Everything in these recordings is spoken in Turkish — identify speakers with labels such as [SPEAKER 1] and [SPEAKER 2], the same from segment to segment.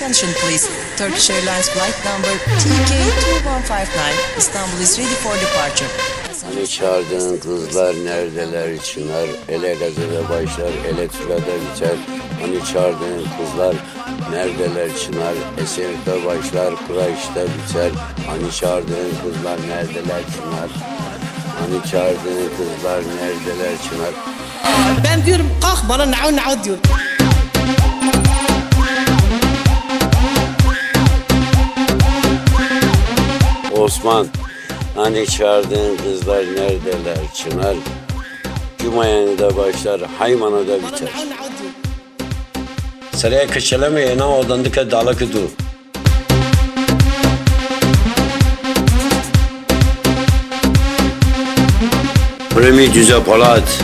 [SPEAKER 1] Attention please. Turkish Airlines flight number TK2159 Istanbul is ready for departure.
[SPEAKER 2] Hani çağırdığın kızlar neredeler? Çınar Ele gazete başlar ele turada biter. Hani çağırdığın kızlar neredeler? Çınar Esenlikte başlar Kıraç'ta biter. Hani çağırdığın kızlar neredeler? Çınar. Hani çağırdığın kızlar neredeler? Çınar.
[SPEAKER 3] Ben diyorum kalk bana nau nau diyor.
[SPEAKER 2] Osman Hani çağırdığın kızlar neredeler çınar Cumaya'nda başlar Haymana'da
[SPEAKER 3] Bana
[SPEAKER 2] biter. Saraya kaçalamaya na odandıka dalakı du. Remi Düze Polat.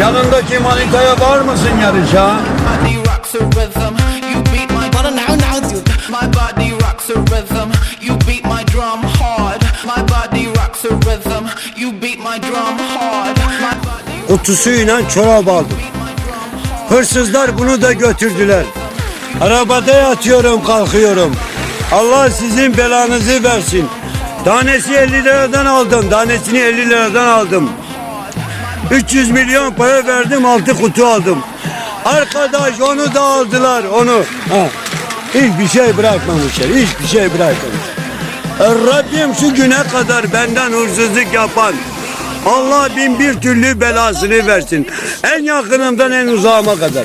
[SPEAKER 4] Yanındaki manitaya var mısın yarışa? Kutusuyla çorap aldım. Hırsızlar bunu da götürdüler. Arabada yatıyorum kalkıyorum. Allah sizin belanızı versin. Tanesi 50 liradan aldım. Tanesini 50 liradan aldım. 300 milyon para verdim altı kutu aldım. Arkadaş onu da aldılar onu. Ha. Hiçbir şey bırakmamışlar. Hiçbir şey bırakmamışlar. Rabbim şu güne kadar benden hırsızlık yapan Allah bin bir türlü belasını versin. En yakınımdan en uzağıma kadar.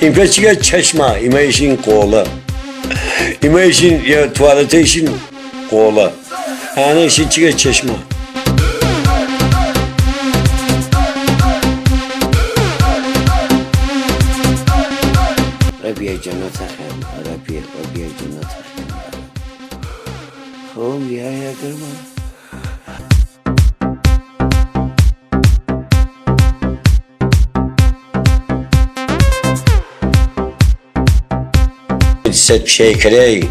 [SPEAKER 2] İmpesiye çeşme, ime işin kola. İme işin ya tuvalete işin kola. Yani işin çıkıyor çeşme. Rabbiye cennet ahem, Rabbiye, Rabbiye cennet ahem. Oğlum ya ya kırma. Set şekerey.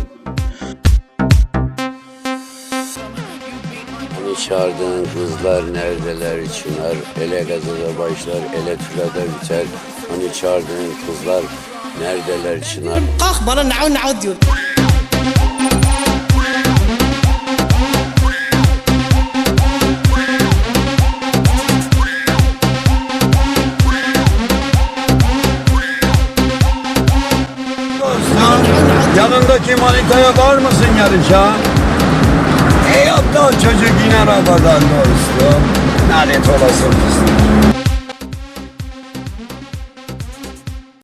[SPEAKER 2] Hani çağırdığın kızlar neredeler çınar Ele gazete başlar ele türede biter Hani çağırdığın kızlar neredeler çınar
[SPEAKER 3] Kalk bana nau nau diyor.
[SPEAKER 4] Yanındaki manitaya var mısın yarışa? E yaptı o çocuk yine arabadan dostum. Lanet olası fıstık.